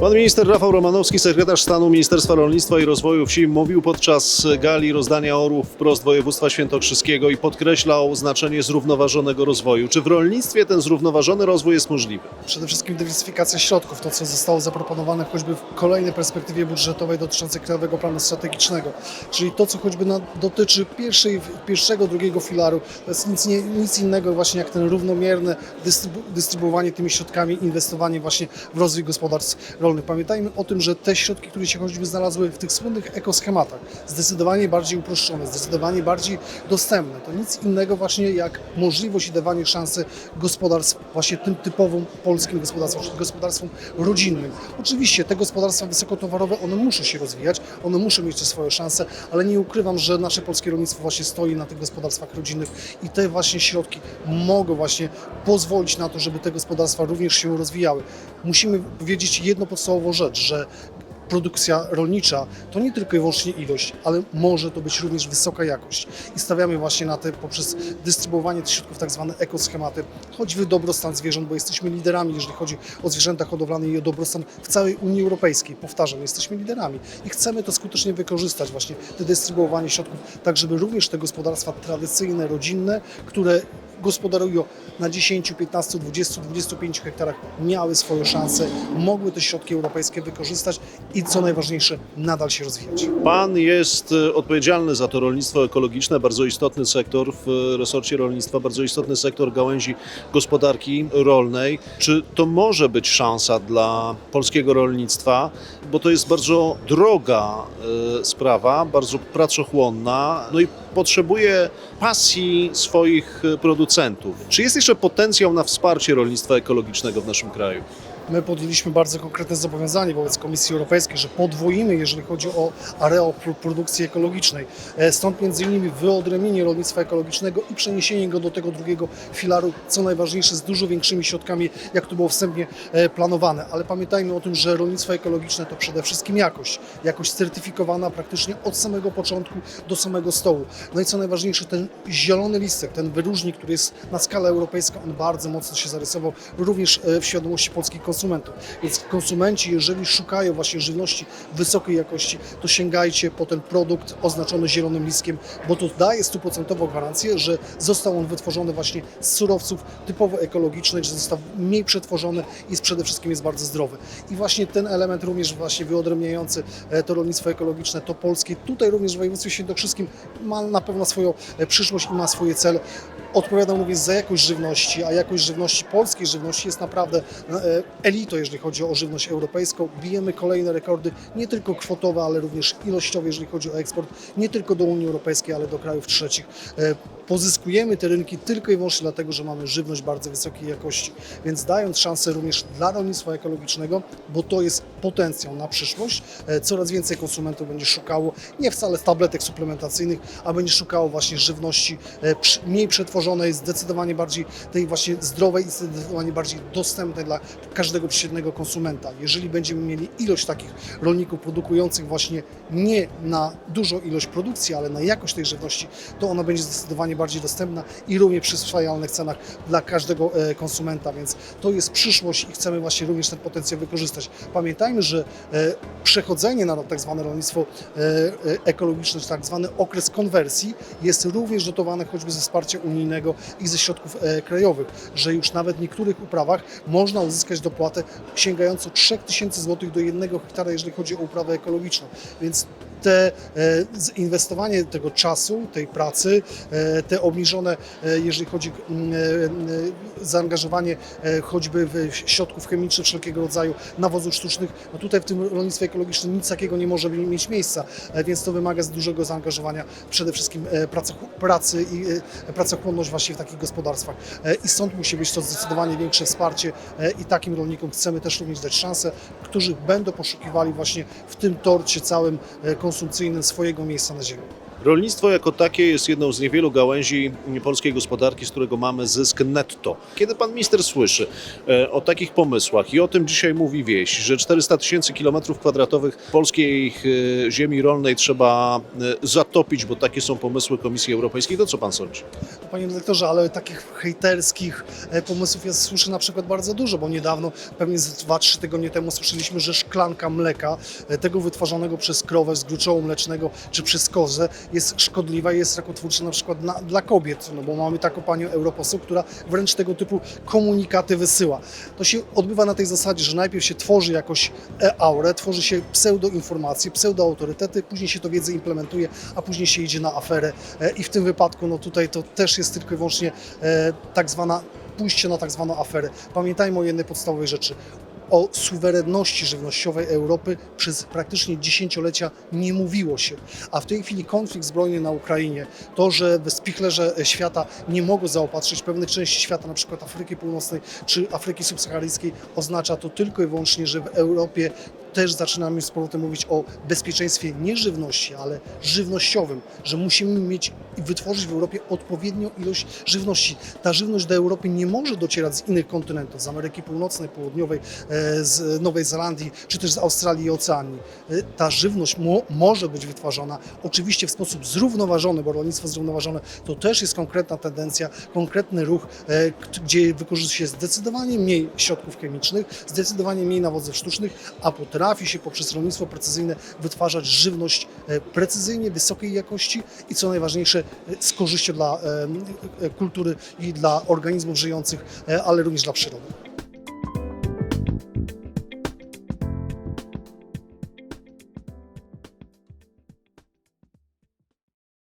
Pan minister Rafał Romanowski, sekretarz stanu Ministerstwa Rolnictwa i Rozwoju Wsi, mówił podczas gali rozdania orłów wprost województwa świętokrzyskiego i podkreślał znaczenie zrównoważonego rozwoju. Czy w rolnictwie ten zrównoważony rozwój jest możliwy? Przede wszystkim dywersyfikacja środków, to co zostało zaproponowane choćby w kolejnej perspektywie budżetowej dotyczącej Krajowego Planu Strategicznego, czyli to co choćby dotyczy pierwszej, pierwszego, drugiego filaru, to jest nic, nie, nic innego właśnie jak ten równomierne dystrybu, dystrybuowanie tymi środkami, inwestowanie właśnie w rozwój gospodarstw rolnych. Pamiętajmy o tym, że te środki, które się choćby znalazły w tych słynnych ekoschematach, zdecydowanie bardziej uproszczone, zdecydowanie bardziej dostępne, to nic innego właśnie jak możliwość i dawanie szansy gospodarstw właśnie tym typowym polskim gospodarstwom, czyli gospodarstwom rodzinnym. Oczywiście te gospodarstwa wysokotowarowe, one muszą się rozwijać, one muszą mieć swoje szanse, ale nie ukrywam, że nasze polskie rolnictwo właśnie stoi na tych gospodarstwach rodzinnych i te właśnie środki mogą właśnie pozwolić na to, żeby te gospodarstwa również się rozwijały. Musimy wiedzieć jedną podstawową rzecz, że produkcja rolnicza to nie tylko i wyłącznie ilość, ale może to być również wysoka jakość. I stawiamy właśnie na to poprzez dystrybuowanie tych środków, tak zwane ekoschematy, choćby dobrostan zwierząt, bo jesteśmy liderami, jeżeli chodzi o zwierzęta hodowlane i o dobrostan w całej Unii Europejskiej. Powtarzam, jesteśmy liderami i chcemy to skutecznie wykorzystać, właśnie te dystrybuowanie środków, tak żeby również te gospodarstwa tradycyjne, rodzinne, które gospodarują na 10, 15, 20, 25 hektarach, miały swoje szanse, mogły te środki europejskie wykorzystać i co najważniejsze, nadal się rozwijać. Pan jest e, odpowiedzialny za to rolnictwo ekologiczne, bardzo istotny sektor w e, resorcie rolnictwa, bardzo istotny sektor gałęzi gospodarki rolnej. Czy to może być szansa dla polskiego rolnictwa? Bo to jest bardzo droga e, sprawa, bardzo pracochłonna, no i potrzebuje pasji swoich e, producentów. Czy jest jeszcze potencjał na wsparcie rolnictwa ekologicznego w naszym kraju? My podjęliśmy bardzo konkretne zobowiązanie wobec Komisji Europejskiej, że podwoimy, jeżeli chodzi o areał pr- produkcji ekologicznej. E, Stąd między innymi wyodrębnienie rolnictwa ekologicznego i przeniesienie go do tego drugiego filaru, co najważniejsze, z dużo większymi środkami, jak to było wstępnie e, planowane. Ale pamiętajmy o tym, że rolnictwo ekologiczne to przede wszystkim jakość. Jakość certyfikowana praktycznie od samego początku do samego stołu. No i co najważniejsze, ten zielony listek, ten wyróżnik, który jest na skalę europejską, on bardzo mocno się zarysował również e, w świadomości polskich konsumentów. Więc konsumenci, jeżeli szukają właśnie żywności wysokiej jakości, to sięgajcie po ten produkt oznaczony zielonym listkiem, bo to daje stuprocentową gwarancję, że został on wytworzony właśnie z surowców typowo ekologicznych, że został mniej przetworzony i przede wszystkim jest bardzo zdrowy. I właśnie ten element również właśnie wyodrębniający e, to rolnictwo ekologiczne, to polskie, tutaj również w województwie świętokrzyskim ma na pewno swoją e, przyszłość i ma swoje cele. Odpowiadam również za jakość żywności, a jakość żywności, polskiej żywności jest naprawdę e, elitą, jeżeli chodzi o żywność europejską. Bijemy kolejne rekordy, nie tylko kwotowe, ale również ilościowe, jeżeli chodzi o eksport, nie tylko do Unii Europejskiej, ale do krajów trzecich. Pozyskujemy te rynki tylko i wyłącznie dlatego, że mamy żywność bardzo wysokiej jakości, więc dając szansę również dla rolnictwa ekologicznego, bo to jest potencjał na przyszłość, e, coraz więcej konsumentów będzie szukało nie wcale tabletek suplementacyjnych, a będzie szukało właśnie żywności e, mniej przetworzonej, zdecydowanie bardziej tej właśnie zdrowej i zdecydowanie bardziej dostępnej dla każdego przeciętnego konsumenta. Jeżeli będziemy mieli ilość takich rolników produkujących właśnie nie na dużą ilość produkcji, ale na jakość tej żywności, to ona będzie zdecydowanie bardziej dostępna i równie przyswajalnych cenach dla każdego e, konsumenta, więc to jest przyszłość i chcemy właśnie również ten potencjał wykorzystać. Pamiętajmy, że e, przechodzenie na tak zwane rolnictwo e, ekologiczne, czy tak zwany okres konwersji jest również dotowane choćby ze wsparcia unijnego i ze środków krajowych, że już nawet w niektórych uprawach można uzyskać dopłatę sięgającą 3000 zł do jednego hektara, jeżeli chodzi o uprawę ekologiczną. Więc te e, inwestowanie tego czasu, tej pracy, e, te obniżone, e, jeżeli chodzi o zaangażowanie choćby w środków chemicznych wszelkiego rodzaju, nawozów sztucznych, no tutaj w tym rolnictwie ekologicznym nic takiego nie może mieć miejsca, więc to wymaga dużego zaangażowania przede wszystkim pracoch- pracy i pracochłonność właśnie w takich gospodarstwach. I stąd musi być to zdecydowanie większe wsparcie i takim rolnikom chcemy też również dać szansę, którzy będą poszukiwali właśnie w tym torcie całym e, konsumpcyjnym swojego miejsca na ziemi. Rolnictwo jako takie jest jedną z niewielu gałęzi polskiej gospodarki, z którego mamy zysk netto. Kiedy pan minister słyszy e, o takich pomysłach i o tym dzisiaj mówi wieś, że 400 tysięcy kilometrów kwadratowych polskiej e, ziemi rolnej trzeba e, zatopić, bo takie są pomysły Komisji Europejskiej, to co pan sądzi? Panie dyrektorze, ale takich hejterskich pomysłów ja słyszę na przykład bardzo dużo, bo niedawno, pewnie z 2-3 tygodnie temu słyszeliśmy, że szklanka mleka, tego wytwarzanego przez krowę z gruczołu mlecznego czy przez kozę jest szkodliwa jest rakotwórcza na przykład na, dla kobiet, no bo mamy taką panią europoseł, która wręcz tego typu komunikaty wysyła. To się odbywa na tej zasadzie, że najpierw się tworzy jakoś e-aurę, tworzy się pseudoinformacje, pseudoautorytety, później się to wiedzę implementuje, a później się idzie na aferę E, i w tym wypadku no tutaj to też jest tylko i wyłącznie e, tak zwana pójście na tak zwaną aferę. Pamiętajmy o jednej podstawowej rzeczy. O suwerenności żywnościowej Europy przez praktycznie dziesięciolecia nie mówiło się. A w tej chwili konflikt zbrojny na Ukrainie, to, że spichlerze świata nie mogą zaopatrzyć pewnych części świata, na przykład Afryki Północnej czy Afryki Subsaharyjskiej, oznacza to tylko i wyłącznie, że w Europie też zaczynamy z powrotem mówić o bezpieczeństwie nie żywności, ale żywnościowym, że musimy mieć i wytworzyć w Europie odpowiednią ilość żywności. Ta żywność do Europy nie może docierać z innych kontynentów, z Ameryki Północnej, Południowej, e, z Nowej Zelandii, czy też z Australii i Oceanii. E, Ta żywność mo może być wytwarzana oczywiście w sposób zrównoważony, bo rolnictwo zrównoważone to też jest konkretna tendencja, konkretny ruch, e, gdzie wykorzystuje się zdecydowanie mniej środków chemicznych, zdecydowanie mniej nawozów sztucznych, a potrafi się poprzez rolnictwo precyzyjne wytwarzać żywność e, precyzyjnie, wysokiej jakości i co najważniejsze e, z korzyścią dla e, kultury i dla organizmów żyjących, ale również dla przyrody.